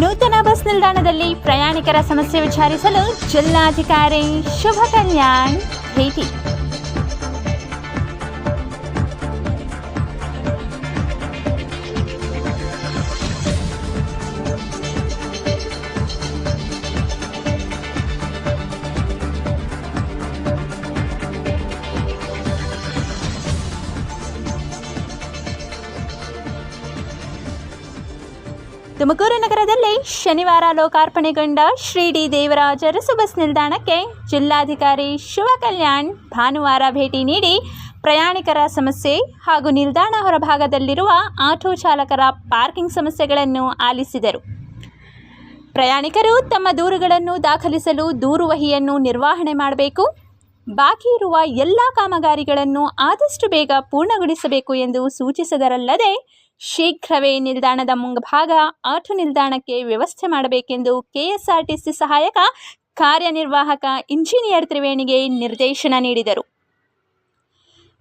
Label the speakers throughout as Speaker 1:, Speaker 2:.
Speaker 1: ನೂತನ ಬಸ್ ನಿಲ್ದಾಣದಲ್ಲಿ ಪ್ರಯಾಣಿಕರ ಸಮಸ್ಯೆ ವಿಚಾರಿಸಲು ಜಿಲ್ಲಾಧಿಕಾರಿ ಶುಭ ಕಲ್ಯಾಣ್ ಭೇಟಿ. ತುಮಕೂರು ನಗರದಲ್ಲಿ ಶನಿವಾರ ಲೋಕಾರ್ಪಣೆಗೊಂಡ ಶ್ರೀ ಡಿ ದೇವರಾಜ ರಸು ಬಸ್ ನಿಲ್ದಾಣಕ್ಕೆ ಜಿಲ್ಲಾಧಿಕಾರಿ ಶಿವ ಕಲ್ಯಾಣ್ ಭಾನುವಾರ ಭೇಟಿ ನೀಡಿ ಪ್ರಯಾಣಿಕರ ಸಮಸ್ಯೆ ಹಾಗೂ ನಿಲ್ದಾಣ ಹೊರಭಾಗದಲ್ಲಿರುವ ಆಟೋ ಚಾಲಕರ ಪಾರ್ಕಿಂಗ್ ಸಮಸ್ಯೆಗಳನ್ನು ಆಲಿಸಿದರು. ಪ್ರಯಾಣಿಕರು ತಮ್ಮ ದೂರುಗಳನ್ನು ದಾಖಲಿಸಲು ದೂರುವಹಿಯನ್ನು ನಿರ್ವಹಣೆ ಮಾಡಬೇಕು. ಬಾಕಿ ಇರುವ ಎಲ್ಲ ಕಾಮಗಾರಿಗಳನ್ನು ಆದಷ್ಟು ಬೇಗ ಪೂರ್ಣಗೊಳಿಸಬೇಕು ಎಂದು ಸೂಚಿಸಿದರಲ್ಲದೆ ಶೀಘ್ರವೇ ನಿಲ್ದಾಣದ ಮುಂಭಾಗ ಆಟೋ ನಿಲ್ದಾಣಕ್ಕೆ ವ್ಯವಸ್ಥೆ ಮಾಡಬೇಕೆಂದು ಕೆಎಸ್ಆರ್ಟಿಸಿ ಸಹಾಯಕ ಕಾರ್ಯನಿರ್ವಾಹಕ ಇಂಜಿನಿಯರ್ ತ್ರಿವೇಣಿಗೆ ನಿರ್ದೇಶನ ನೀಡಿದರು.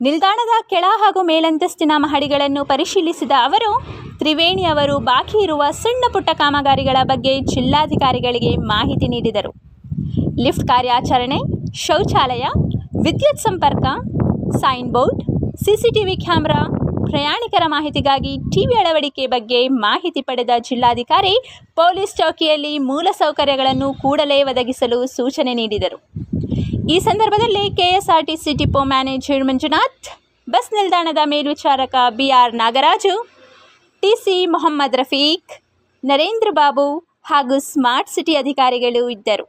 Speaker 1: ನಿಲ್ದಾಣದ ಕೆಳ ಹಾಗೂ ಮೇಲಂತಸ್ತಿನ ಮಹಡಿಗಳನ್ನು ಪರಿಶೀಲಿಸಿದ ಅವರು, ತ್ರಿವೇಣಿ ಅವರು ಬಾಕಿ ಇರುವ ಸಣ್ಣ ಪುಟ್ಟ ಕಾಮಗಾರಿಗಳ ಬಗ್ಗೆ ಜಿಲ್ಲಾಧಿಕಾರಿಗಳಿಗೆ ಮಾಹಿತಿ ನೀಡಿದರು. ಲಿಫ್ಟ್ ಕಾರ್ಯಾಚರಣೆ, ಶೌಚಾಲಯ, ವಿದ್ಯುತ್ ಸಂಪರ್ಕ ಸೈನ್ ಬೋರ್ಡ್ ಸಿಸಿಟಿವಿ ಕ್ಯಾಮೆರಾ ಪ್ರಯಾಣಿಕರ ಮಾಹಿತಿಗಾಗಿ ಟಿವಿ ಅಳವಡಿಕೆ ಬಗ್ಗೆ ಮಾಹಿತಿ ಪಡೆದ ಜಿಲ್ಲಾಧಿಕಾರಿ, ಪೊಲೀಸ್ ಚೌಕಿಯಲ್ಲಿ ಮೂಲಸೌಕರ್ಯಗಳನ್ನು ಕೂಡಲೇ ಒದಗಿಸಲು ಸೂಚನೆ ನೀಡಿದರು. ಈ ಸಂದರ್ಭದಲ್ಲಿ K S R T C depot manager Manjunath, bus ನಿಲ್ದಾಣದ ಮೇಲ್ವಿಚಾರಕ B R Nagaraju, T C Mohammed Rafiq, Narendra Babu ಹಾಗೂ ಸ್ಮಾರ್ಟ್ ಸಿಟಿ ಅಧಿಕಾರಿಗಳು ಇದ್ದರು.